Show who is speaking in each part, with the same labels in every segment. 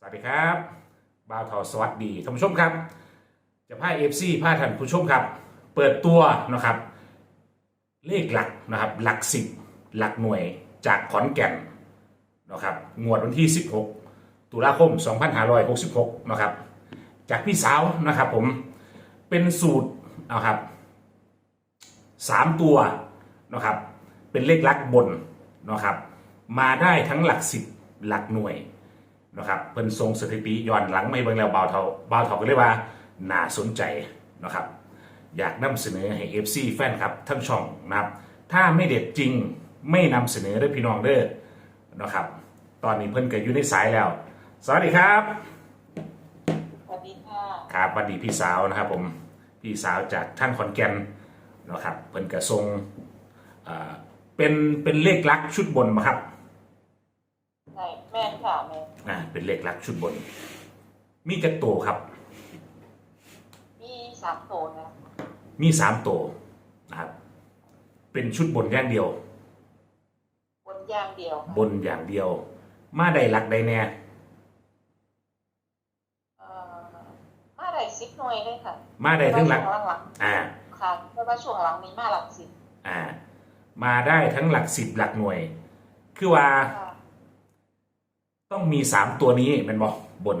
Speaker 1: สวัสดีครับบ่าวทอสวัสดีท่านผู้ชมครับ จะพาเอฟซีพาท่านผู้ชมครับ เปิดตัวนะครับ เลขหลักนะครับ หลักสิบหลักหน่วยจากขอนแก่นนะครับงวดวันที่ 16 ตุลาคม 2566นะครับ จากพี่สาวนะครับผมเป็นสูตรนะครับสามตัวนะครับ เป็นเลขลักบนนะครับ มาได้ทั้งหลักสิบหลักหน่วย นะครับเป็นทรงสถิติย้อนหลังไม่เบิ่งแล้วเบาเท่าเบาเท่าก็เรียกว่าน่าสนใจนะครับ อยากนำเสนอให้ FC แฟนครับทั้งช่องนะครับถ้าไม่เด็ดจริงไม่นำเสนอเด้อพี่น้องเด้อนะครับ ตอนนี้เพิ่นก็อยู่ในสายแล้ว สวัสดีครับ
Speaker 2: สวัสดีค่ะ
Speaker 1: ครับสวัสดีพี่สาวนะครับผมพี่สาวจากท่านขอนแก่นนะครับเพิ่นกระทรงอ่าเป็นเป็นเลขลักษณ์ชุดบนมาครับ
Speaker 2: ใช่ แม่นค่ะแม่น
Speaker 1: อ่าเป็นเลขลักษณ์ชุดบน มีจักตัวครับ
Speaker 2: มีสามโซนนะ
Speaker 1: มีสามตัวนะครับ เป็นชุดบนอย่างเดียว
Speaker 2: บนอย่างเดียวค่ะ
Speaker 1: บนอย่างเดียว มาได้หลักได้แน่
Speaker 2: เอ่อมาได้สิบหน่วยเลยค่ะ
Speaker 1: มาได้ทั้งหลัก
Speaker 2: ช่วงหลัง
Speaker 1: อ่า
Speaker 2: ๆค่ะเพราะว่าช่วงหลังนี้มาหลักสิบ
Speaker 1: อ่า มาได้ทั้งหลักสิบหลักหน่วย คือว่า
Speaker 2: ค่ะ
Speaker 1: ต้องมีสามตัวนี้เป็นบอกบน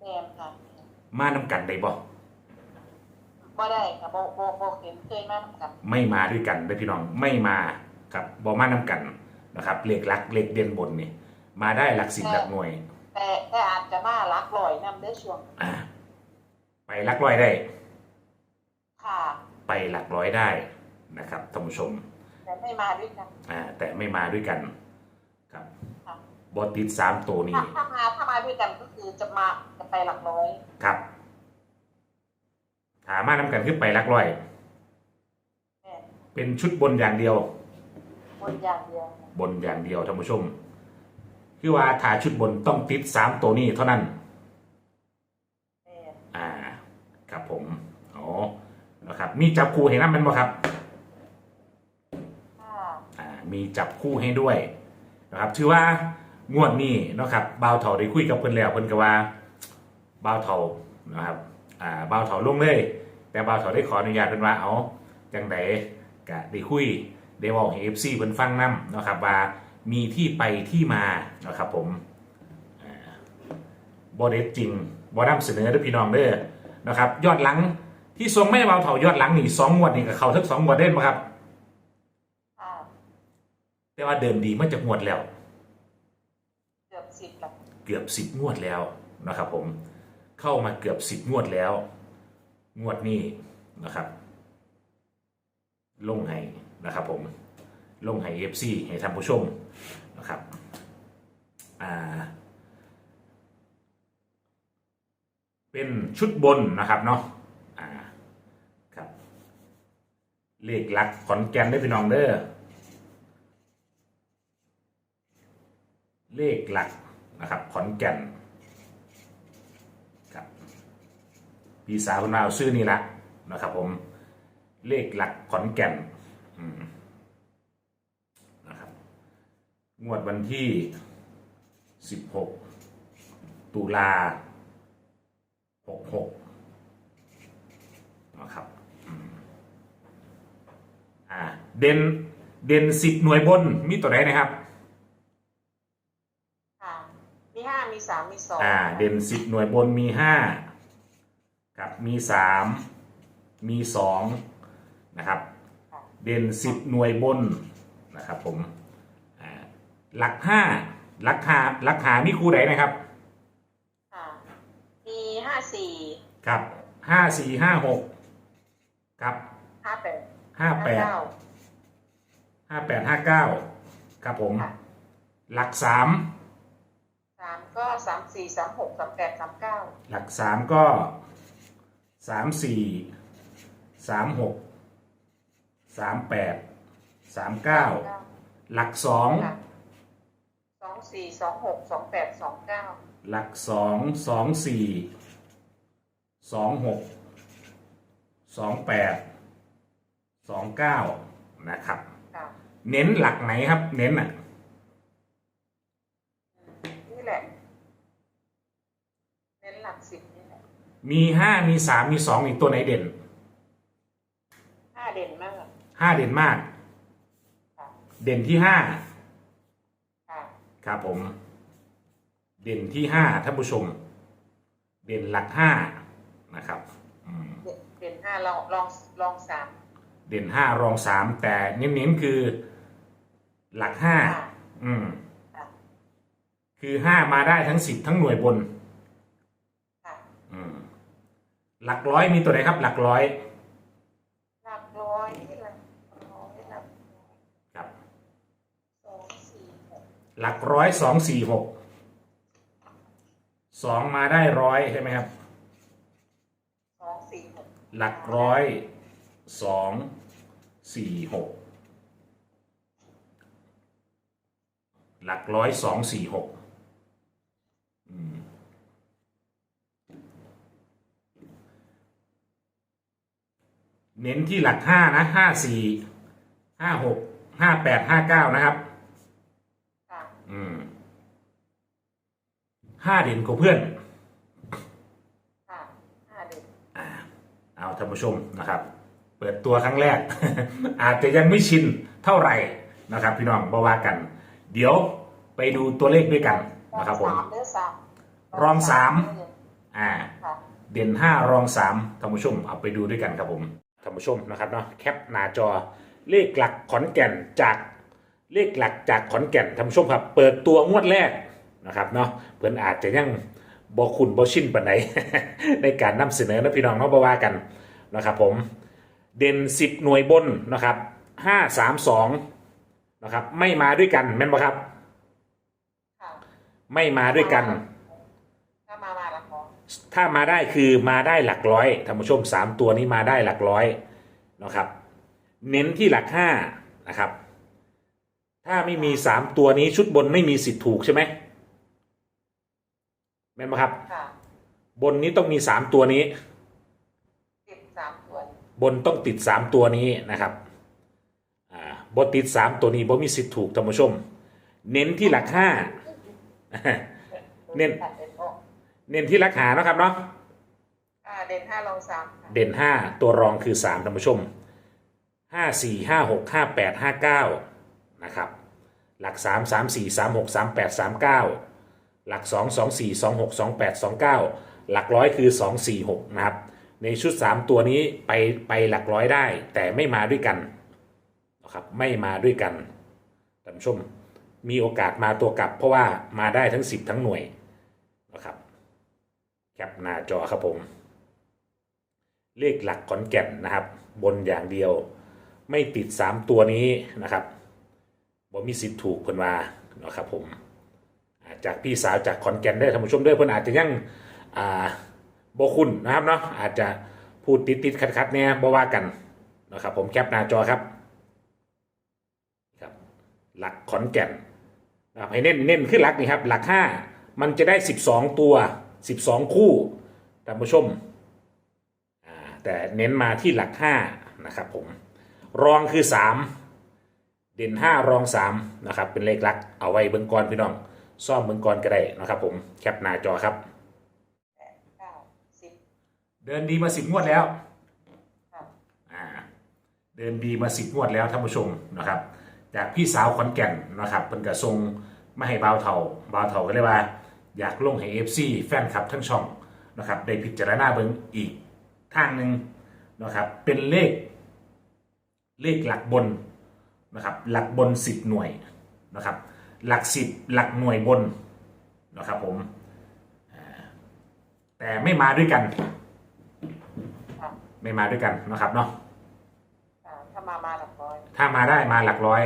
Speaker 2: แม่นค่ะ
Speaker 1: มานำกันได้บอก
Speaker 2: บ่ได้ค่ะบ่บ่บ่เห็นเคยมาทำกัน
Speaker 1: ไม่มาด้วยกันได้อพี่น้องไม่มาครับบอมานำกันนะครับเลขหลักเลขเด่นบนนี่มาได้หลักสิบหลักหน่วย
Speaker 2: แต่แต่อาจจะมาลักลอยนำเด้อช่วง
Speaker 1: อ่า ไปหลักร้อยได้
Speaker 2: ค่ะ
Speaker 1: ไปหลักร้อยได้นะครับท่านผู้ชม
Speaker 2: แต่ไม่มาด้วยกัน
Speaker 1: อ่าแต่ไม่มาด้วยกันครับ
Speaker 2: ค่ะ
Speaker 1: บอติดสามตัวนี้
Speaker 2: ถ้าถ้ามาถ้ามาด้วยกันก็คือจะมาจะไปหลักร้อย
Speaker 1: ครับ ถามานำกันขึ้นไปหลักร้อย
Speaker 2: แม่น
Speaker 1: เป็นชุดบนอย่างเดียว
Speaker 2: บนอย่างเดียว
Speaker 1: บนอย่างเดียวท่านผู้ชม คือว่าถ้าชุดบนต้องติดสามตัวนี้เท่านั้น
Speaker 2: แม่น
Speaker 1: อ่า ครับผม อ๋อ นะครับ มีจับคู่ให้น้ำมันบ่ครับ
Speaker 2: ค่ะ
Speaker 1: อ่า มีจับคู่ให้ด้วยนะครับ ถือว่า งวดนี้เนาะครับบ่าวเถาได้คุยกับเพิ่นแล้วเพิ่นก็ว่าบ่าวเถานะครับอ่าบ่าวเถาลงเลย แต่บ่าวเถาได้ขออนุญาตเพิ่นว่าเอาจังไดก็ได้คุยได้บอกให้ FC เพิ่นฟังนํเนาะครับว่ามีที่ไปที่มานะครับผมอ่าบ่เด็ดจริงบ่นำเสนอเด้อพี่น้องเด้อนะครับ ยอดหลังที่ทรงแม่บ่าวเถายอดหลังนี่สองงวดนี่ก็เข้าทั้งสองงวดเด่นบ่ครับ
Speaker 2: ค่ะ
Speaker 1: แต่ว่าเดินดีมาจากงวดแล้ว
Speaker 2: เกือบสิบแล้ว
Speaker 1: เกือบสิบงวดแล้วนะครับผมเข้ามาเกือบสิบงวดแล้ว งวดนี้นะครับ ลงให้นะครับผมลงให้เอฟซีให้ท่านผู้ชมนะครับอ่าเป็นชุดบนนะครับเนาะอ่าครับเลขหลักขอนแก่นได้พี่น้องเด้อเลขหลัก นะครับขอนแก่นครับพี่สาวคุณมาเอาซื้อนี่ละนะครับผมเลขหลักขอนแก่นนะครับงวดวันที่ 16 ตุลา 66นะครับอ่าเด่นเด่นสิบหน่วยบนมีตัวไหนนะครับ
Speaker 2: ค่ะ มีห้ามีสามมีสอง
Speaker 1: อ่า เด่นสิบหน่วยบนมีห้ากับมีสามมีสองนะครับ
Speaker 2: ค่ะ
Speaker 1: เด่นสิบหน่วยบนนะครับผมอ่าหลักห้าหลักหาหลักหามีครูไหนนะครับ
Speaker 2: ค่ะมีห้าสี่
Speaker 1: ครับห้าสี่ห้าหกครับ
Speaker 2: ห้าแปด
Speaker 1: ห้าแปด
Speaker 2: เก้า
Speaker 1: ห้าแปดห้าเก้าครับผม
Speaker 2: ค่ะ
Speaker 1: หลักสาม
Speaker 2: สาม ก็สามสี่สามหกสามแปดสามเก้า
Speaker 1: หลักสามก็สามสี่สามหกสามแปดสามเก้าหลักสอง
Speaker 2: ค่ะสองสี่สองหกสองแปดสองเก้า
Speaker 1: หลักสองสองสี่สองหกสองแปดสองเก้านะครับ
Speaker 2: ค่ะ
Speaker 1: เน้นหลักไหนครับ เน้นอะ
Speaker 2: นี่แหละ
Speaker 1: มีห้ามีสามมีสองอีกตัวไหนเด่น
Speaker 2: ห้าเด่นมาก
Speaker 1: ห้าเด่นมาก
Speaker 2: ค่ะ
Speaker 1: เด่นที่ห้า
Speaker 2: ค่ะ
Speaker 1: ครับผม เด่นที่ห้าท่านผู้ชม เด่นหลักห้านะครับอืม
Speaker 2: เด่นเด่นห้าลองลองลองสาม
Speaker 1: เด่นห้ารองสามแต่เน้นๆคือหลักห้า
Speaker 2: ค่ะ
Speaker 1: อืม
Speaker 2: ค่ะ
Speaker 1: คือห้ามาได้ทั้งสิบทั้งหน่วยบน
Speaker 2: ค่ะ
Speaker 1: อืม หลักร้อยมีตัวไหนครับ หลักร้อย
Speaker 2: หลักร้อยหลักร้อยหลัก
Speaker 1: ครับ
Speaker 2: สองสี่หก
Speaker 1: หลักร้อยสองสี่หกสองมาได้ร้อยใช่ไหมครับ
Speaker 2: สองสี่หก
Speaker 1: หลักร้อยสองสี่หกหลักร้อยสองสี่หกอืม เน้นที่หลักห้านะห้าสี่ห้าหกห้าแปดห้าเก้านะครับ
Speaker 2: ค่ะ
Speaker 1: อืมห้าเด่นกว่าเพื่อน
Speaker 2: ค่ะห้าเด่น
Speaker 1: อ่าเอาท่านผู้ชมนะครับ เปิดตัวครั้งแรก อาจจะยังไม่ชินเท่าไหร่นะครับ พี่น้องบาว่ากัน เดี๋ยวไปดูตัวเลขด้วยกันนะครับผม
Speaker 2: สามเด้อสาม
Speaker 1: รองสาม อ่า
Speaker 2: ค่ะ
Speaker 1: เด่นห้ารองสามท่านผู้ชมเอาไปดูด้วยกันครับผม ท่านผู้ชมนะครับเนาะแคปหน้าจอเลขหลักขอนแก่นจากเลขหลักจากขอนแก่นท่านผู้ชมครับ เปิดตัวงวดแรกนะครับเนาะเพื่อนอาจจะยังบอคุณบอชินปานไหน ในการนำเสนอนะพี่น้องเนาะบาว่ากันนะครับผมเด่นสิบหน่วยบนนะครับห้าสามสองนะครับไม่มาด้วยกันแม่นปะครับ
Speaker 2: ค่ะ
Speaker 1: ไม่มาด้วยกัน
Speaker 2: ถ้ามามาละขอ
Speaker 1: ถ้ามาได้คือมาได้หลักร้อยท่านผู้ชมสามตัวนี้มาได้หลักร้อยนะครับ เน้นที่หลักห้านะครับ ถ้าไม่มีสามตัวนี้ชุดบนไม่มีสิทธิ์ถูกใช่ไหมแม่นไหมครับ
Speaker 2: ค่ะ
Speaker 1: บนนี้ต้องมีสามตัวนี้
Speaker 2: ติดสามตัว
Speaker 1: บนต้องติดสามตัวนี้นะครับอ่าบนติดสามตัวนี้บ่มีสิทธิ์ถูกท่านผู้ชม เน้นที่หลักห้า เน้น
Speaker 2: ค่ะเด่นออก
Speaker 1: เน้นที่หลักหานะครับเนาะ
Speaker 2: อ่าเด่นห้าลองสามค่ะ
Speaker 1: เด่นห้าตัวรองคือสามท่านผู้ชมห้าสี่ห้าหกห้าแปดห้าเก้านะครับ หลักสามสามสี่สามหกสามแปดสามเก้าหลักสองสองสี่สองหกสองแปดสองเก้าหลักร้อยคือสองสี่หกนะครับ ในชุดสามตัวนี้ไปไปหลักร้อยได้ แต่ไม่มาด้วยกันนะครับไม่มาด้วยกันท่านผู้ชมมีโอกาสมาตัวกลับ เพราะว่ามาได้ทั้งสิบทั้งหน่วยนะครับแค ปหน้าจอครับผม เลขหลักขอนแก่นนะครับ บนอย่างเดียว ไม่ติด 3 ตัวนี้นะครับบ่มีสิทธิ์ถูกเพิ่นมาเนาะครับผมาจากพี่สาวจากขอนแก่นได้ท่านผู้ชมด้วยเพิ่นอาจจะยังอ่าบ่คุ้นะครับเนาะอาจจะพูดติดติดขัดขัดๆเนี่ยบ่ว่ากันนะครับผมแคปหน้าจอครับครับ หลักขอนแก่นนะครับให้เน้นเน้นขึ้นหลักนี่ครับ หลัก5มันจะได้12ตัว 12 คู่ท่านผู้ชมอ่าแต่เน้นมาที่หลักห้านะครับผม รองคือสามเด่นห้ารองสามนะครับ เป็นเลขหลัก เอาไว้เบื้องก่อนพี่น้องซ่อมเบื้องก่อนก็ได้นะครับผม แคปหน้าจอครับ
Speaker 2: แปดเก้าสิบ
Speaker 1: เดินดีมาสิบงวดแล้ว
Speaker 2: ค่ะ
Speaker 1: อ่าเดินดีมาสิบงวดแล้วท่านผู้ชมนะครับ จากพี่สาวขอนแก่นนะครับเป็นกระทรงมาให้บ่าวเถาบ่าวเถาก็เลยว่า อยากลงให้เอฟซีแฟนคลับทั้งช่องนะครับได้พิจารณาเบิ้งอีกทางหนึ่งนะครับเป็นเลขเลขหลักบนนะครับหลักบนสิบหน่วยนะครับหลักสิบหลักหน่วยบนนะครับผมอ่าแต่ไม่มาด้วยกัน
Speaker 2: ค่ะ
Speaker 1: ไม่มาด้วยกันนะครับเนาะ
Speaker 2: อ่าถ้ามามาละร้อย
Speaker 1: ถ้ามาได้มาหลักร้อย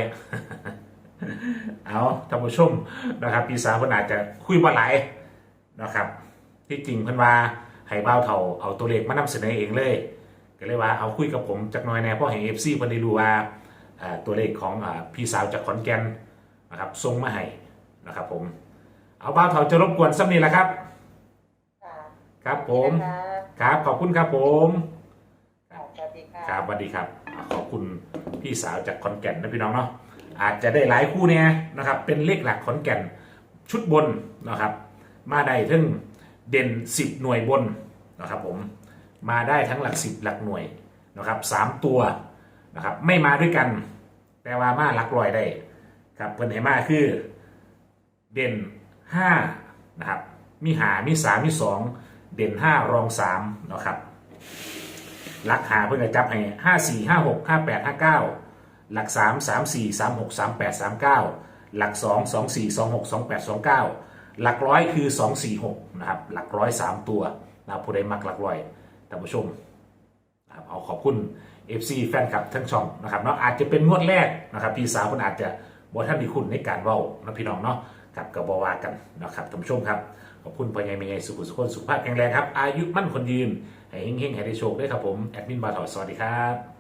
Speaker 1: เอาท่านผู้ชมนะครับพี่สาวเพิ่นอาจจะคุยบ่หลายนะครับ ที่จริงเพิ่นว่าให้บ้าวเท่าเอาตัวเลขมานำเสนอเองเลย ก็เลยว่าเอาคุยกับผมจักหน่อยแหน่เพราะให้ FC เพิ่นได้รู้ว่าอ่าตัวเลขของอ่าพี่สาวจากขอนแก่นนะครับส่งมาให้นะครับผมเอาบ้าวเท่าจะรบกวนสักนิดละครับ
Speaker 2: ค่ะ
Speaker 1: ครับผม
Speaker 2: นะคะ
Speaker 1: ครับขอบคุณครับผม
Speaker 2: ค่ะสวัสดีค่ะ
Speaker 1: ครับสวัสดีครับอ่าขอบคุณพี่สาวจากขอนแก่นนะพี่น้องเนาะ อาจจะได้หลายคู่เนี่ยนะครับ เป็นเลขหลักขอนแก่นชุดบนนะครับ มาได้ถึงเด่น 10 หน่วยบนนะครับผมมาได้ทั้งหลักสิบหลักหน่วยนะครับสามตัวนะครับไม่มาด้วยกัน แต่ว่ามาหลักรอยได้ครับเพิ่นให้มาคือเด่นห้านะครับมีหามีสามมีสองเด่นห้ารองสามนะครับหลักหาเพิ่อนจะจับให้ห้าสี่ห้าหกห้าแปด หลักสามสามสี่สามหกสามแปดสามเก้าหลักสองสองสี่สองหกสองแปดสองเก้าหลักร้อยคือสองสี่หกนะครับ หลักร้อยสามตัวนะผู้ใดมักหลักร้อยท่านผู้ชมนะครับเอาขอบคุณ FC แฟนคลับทั้งช่องนะครับเนาะอาจจะเป็นงวดแรกนะครับพี่สาวคนอาจจะบ่ท่านมีคุณในการเว้านะพี่น้องเนาะกับกับบวากันนะครับท่านผู้ชมครับขอบคุณพ่อใหญ่แม่ใหญ่สุขสุขคนสุขภาพแข็งแรงครับ อายุมั่นคนยืนให้เฮงๆให้ได้โชคด้วยครับผม แอดมินบาทอสวัสดีครับ